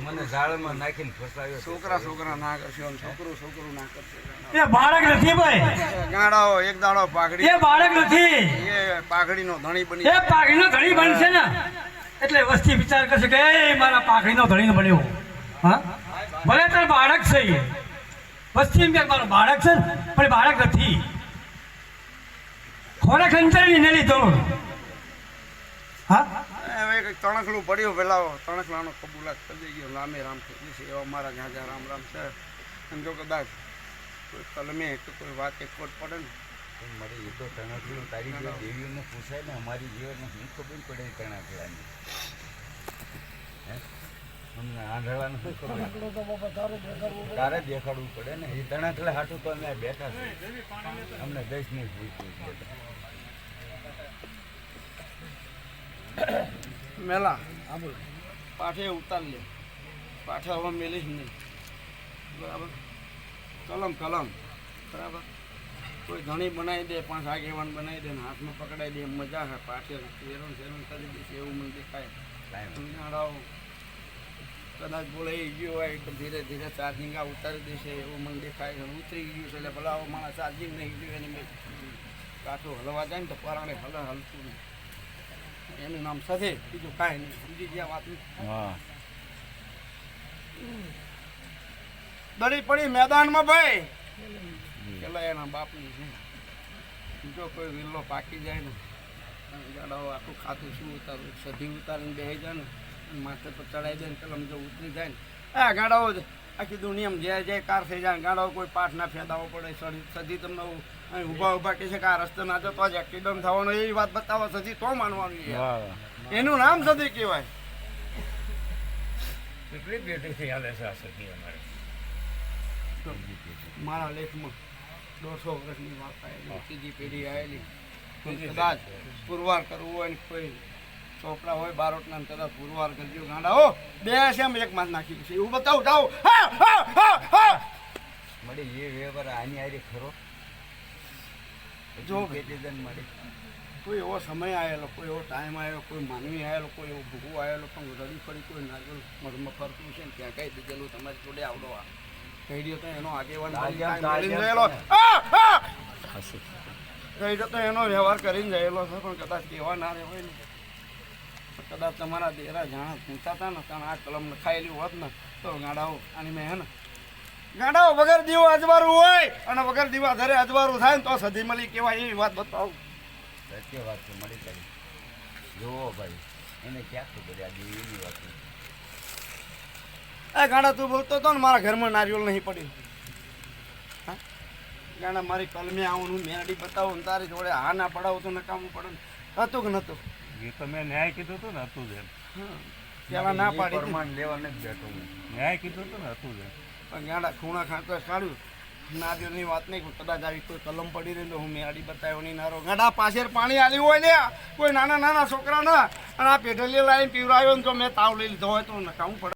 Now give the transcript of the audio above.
મને ઝાડમાં નાખીને ફસાવ્યો છોકરા છોકરા ના કરશે છોકરો છોકરું છોકરું ના કરશે. એ બાળક નથી ભાઈ. ગાડાઓ એક દાડો પાઘડી. એ બાળક નથી. એ પાઘડીનો ધણી બની એ પાઘડીનો ધણી બનશે ને. એટલે વસ્તી વિચાર કરશે કે એ મારા પાઘડીનો ધણી બન્યો. હા? ભલે તાર બાળક છે એ. વસ્તી એમ કે મારું બાળક છે પણ બાળક નથી. ખોરાક અંતરની ને લીધો. હા? કંઈક તણખલું પડ્યું પેલા તણખલાનો કબૂલાત થઈ ગયો રામે રામ થઈ જશે. એવા મારા જ્યાં રામ રામ છે. અને જો કદાચ કોઈ કલમે કે કોઈ વાત એક વટ પડે ને. મારે એ તો તણખલું તારી જે દેવીઓને પૂછાય ને, અમારી જીવનને શું ખબર પડે તણખલાની આંધળાનું તારે દેખાડવું પડે ને. એ તણાખલા હાટું તો બેઠા અમને એટલે. મેલા. હા બોલ. પાઠે ઉતાર લે. પાઠે હવે મેલીશ નહીં. બરાબર? કલમ કલમ. બરાબર? કોઈ ધણી બનાવી દે પાંચ આગેવાન બનાવી દે ને હાથમાં પકડાઈ દે મજા છે પાઠે શેરણ શેરણ કરી દેશે એવું મને દેખાય. કદાચ બોલાઈ ગયો હોય તો ધીરે ધીરે ચાર્જિંગ આ ઉતારી દેશે એવું મને દેખાય. છે ઉતરી ગયું છે એટલે ભલા મારા માણસ ચાર્જિંગ નહીં ગયું એની મેં કાઠું હલવા જાય ને તો પરાણે હલ હલતું નહીં. એનું નામ સધે બીજું કાંઈ નહીં. બીજી જ્યાં વાત દળી હા દડી પડી મેદાનમાં ભાઈ. પેલા એના બાપની છે. જો કોઈ વિલ્લો પાકી જાય ને ગાડાઓ આખું ખાતું શું ઉતારું? સધી ઉતારીને બેસી જાય ને માથે પર ચડાવી દે ને કલમ જો ઉતરી જાય ને. આ ગાડાઓ આખી દુનિયામાં જય જય કાર થઈ જાય ગાડાઓ કોઈ પાઠ ના ફેદાવો પડે સજી સધી તમને અહીં ઊભા ઊભા કહે છે કે આ રસ્તે ના જતો જ એક્સિડન્ટ થવાનો એ વાત બતાવો સજી તો માનવાનું એનું નામ સદી કહેવાય. કેટલી થઈ હાલે છે આ સદી અમારે? મારા લેખમાં દોઢસો વર્ષની વાત આવેલી ત્રીજી પેઢી આવેલી. કદાચ પુરવાર કરવું હોય ને કોઈ ચોપડા હોય બારોટના કદાચ પુરવાર કરજો ગાંડા હો. બે છે એમ એક માસ નાખી છે એવું બતાવું જાઓ. મળી એ વેવર આની આરી ખરો. જો. પેટીજન મળી. કોઈ એવો સમય આવેલો કોઈ એવો ટાઈમ આવેલો કોઈ માનવી આવેલો કોઈ એવો ભૂગું આવેલો પણ રડી પડી કોઈ નાગર મરમાં ફરતું છે ને ત્યાં કઈ દીધેલું તમારી જોડે આવડો આ. કહી દો તો એનો આગેવાન! કહી દો તો એનો વ્યવહાર કરીને જયેલો છે પણ કદાચ કહેવા ના રહે હોય ને. કદાચ તમારા દેરા જાણા હતા ને કારણ આ કલમ લખાયેલી હોત ને તો ગાડાઓ આની મેં હે ને ગાડાઓ વગર દીવો અજવારું હોય અને વગર દીવા ધરે અજવારું થાય ને તો સધી મળી કહેવાય એવી વાત બતાવું. સત્ય વાત છે મળી કરી જોવો ભાઈ એને ક્યાં ખબર આ દીવીની વાત એ ગાડા તું બોલતો હતો ને મારા ઘરમાં નારિયેળ નહીં પડ્યું હા? ગાડા મારી કલમે આવું મેરડી બતાવું તારી જોડે હા ના પડાવું તો નકામું પડે હતું કે નતું એ તો મેં ન્યાય કીધું હતું ને હતું જ એમ. હા પેલા ના પાડી. પ્રમાણ લેવા નથી બેઠો હું. ન્યાય કીધું હતું ને હતું જ એમ. પણ ગાડા ખૂણા ખાંચો કાઢ્યું દિવસની વાત નહીં કદાચ આવી કોઈ કલમ પડી રહી હું મેળી બતાવ્યો નહીં નારો. ગાડા પાછળ પાણી આવ્યું હોય લ્યા કોઈ નાના નાના છોકરા ના અને આ પેઢલી લાવીને પીવડાવ્યો ને તો મેં તાવ લઈ લીધો હોય તો નકામું પડે.